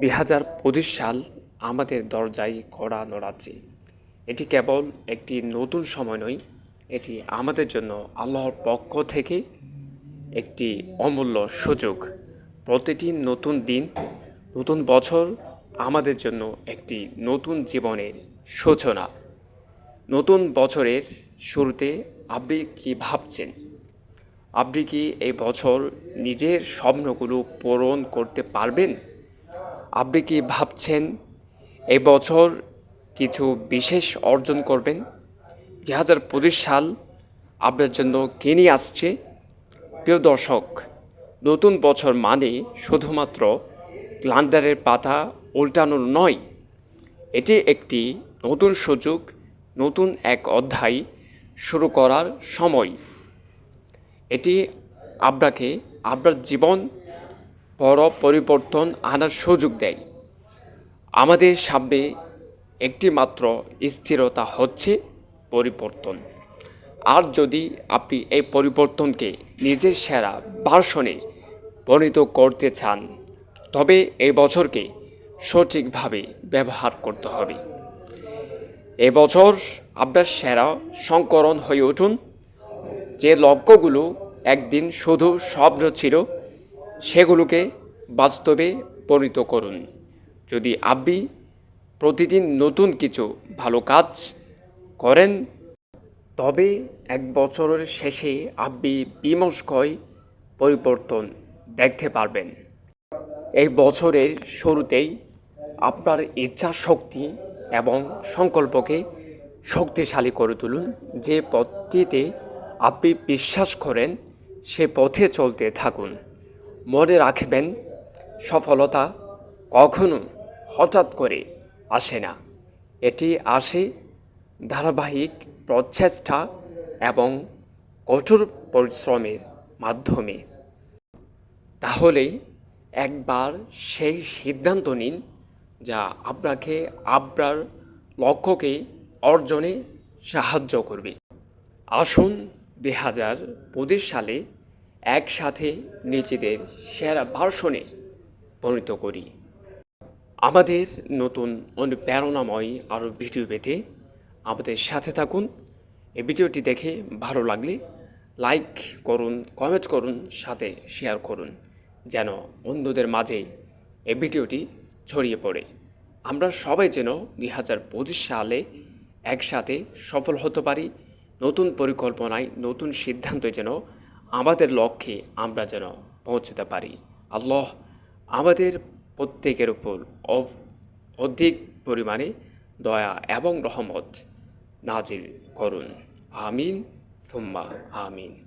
দুই হাজার পঁচিশ সাল আমাদের দরজায় কড়া নড়াচ্ছে। এটি কেবল একটি নতুন সময় নয়, এটি আমাদের জন্য আল্লাহর পক্ষ থেকে একটি অমূল্য সুযোগ। প্রতিটি নতুন দিন, নতুন বছর আমাদের জন্য একটি নতুন জীবনের সূচনা। নতুন বছরের শুরুতে আপনি কি ভাবছেন? আপনি কি এই বছর নিজের স্বপ্নগুলো পূরণ করতে পারবেন? আপনি কি ভাবছেন এবছর কিছু বিশেষ অর্জন করবেন? দু হাজার পঁচিশ সাল আপনার জন্য কে আসছে? প্রিয় দর্শক, নতুন বছর মানে শুধুমাত্র ক্লান্ডারের পাতা উল্টানোর নয়, এটি একটি নতুন সুযোগ, নতুন এক অধ্যায় শুরু করার সময়। এটি আপনাকে আপনার জীবন বড় পরিবর্তন আনার সুযোগ দেয়। আমাদের সামনে একটি মাত্র স্থিরতা হচ্ছে পরিবর্তন। আর যদি আপনি এই পরিবর্তনকে নিজের সেরা ভার্সনে পরিণত করতে চান, তবে এই বছরকে সঠিকভাবে ব্যবহার করতে হবে। এবছর আপনার সেরা সংকরণ হয়ে উঠুন। যে লক্ষ্যগুলো একদিন শুধু স্বপ্ন ছিল সেগুলোকে বাস্তবে পরিণত করুন। যদি আপনি প্রতিদিন নতুন কিছু ভালো কাজ করেন, তবে এক বছরের শেষে আপনি বিমস্কয় পরিবর্তন দেখতে পারবেন। এই বছরের শুরুতেই আপনার ইচ্ছা শক্তি এবং সংকল্পকে শক্তিশালী করে তুলুন। যে পথটিতে আপনি বিশ্বাস করেন, সে পথে চলতে থাকুন। মনে রাখবেন, সফলতা কখনো হঠাৎ করে আসে না। এটি আসে ধারাবাহিক প্রচেষ্টা এবং কঠোর পরিশ্রমের মাধ্যমে। তাহলে একবার সেই সিদ্ধান্ত নিন যা আপনাকে আপনার লক্ষ্যকে অর্জনে সাহায্য করবে। আসুন দুই হাজার সালে একসাথে নিজেদের সেরা ভার্সনে পরিণত করি। আমাদের নতুন অনুপ্রেরণাময় আরও ভিডিও পেতে আমাদের সাথে থাকুন। এই ভিডিওটি দেখে ভালো লাগলে লাইক করুন, কমেন্ট করুন, সাথে শেয়ার করুন, যেন অন্যদের মাঝে এই ভিডিওটি ছড়িয়ে পড়ে। আমরা সবাই যেন দুই হাজার পঁচিশ সালে একসাথে সফল হতে পারি। নতুন পরিকল্পনায়, নতুন সিদ্ধান্ত যেন আমাদের লক্ষ্যে আমরা যেন পৌঁছতে পারি। আল্লাহ আমাদের প্রত্যেকের উপর অধিক পরিমাণে দয়া এবং রহমত নাজিল করুন। আমিন, সুম্মা, আমিন।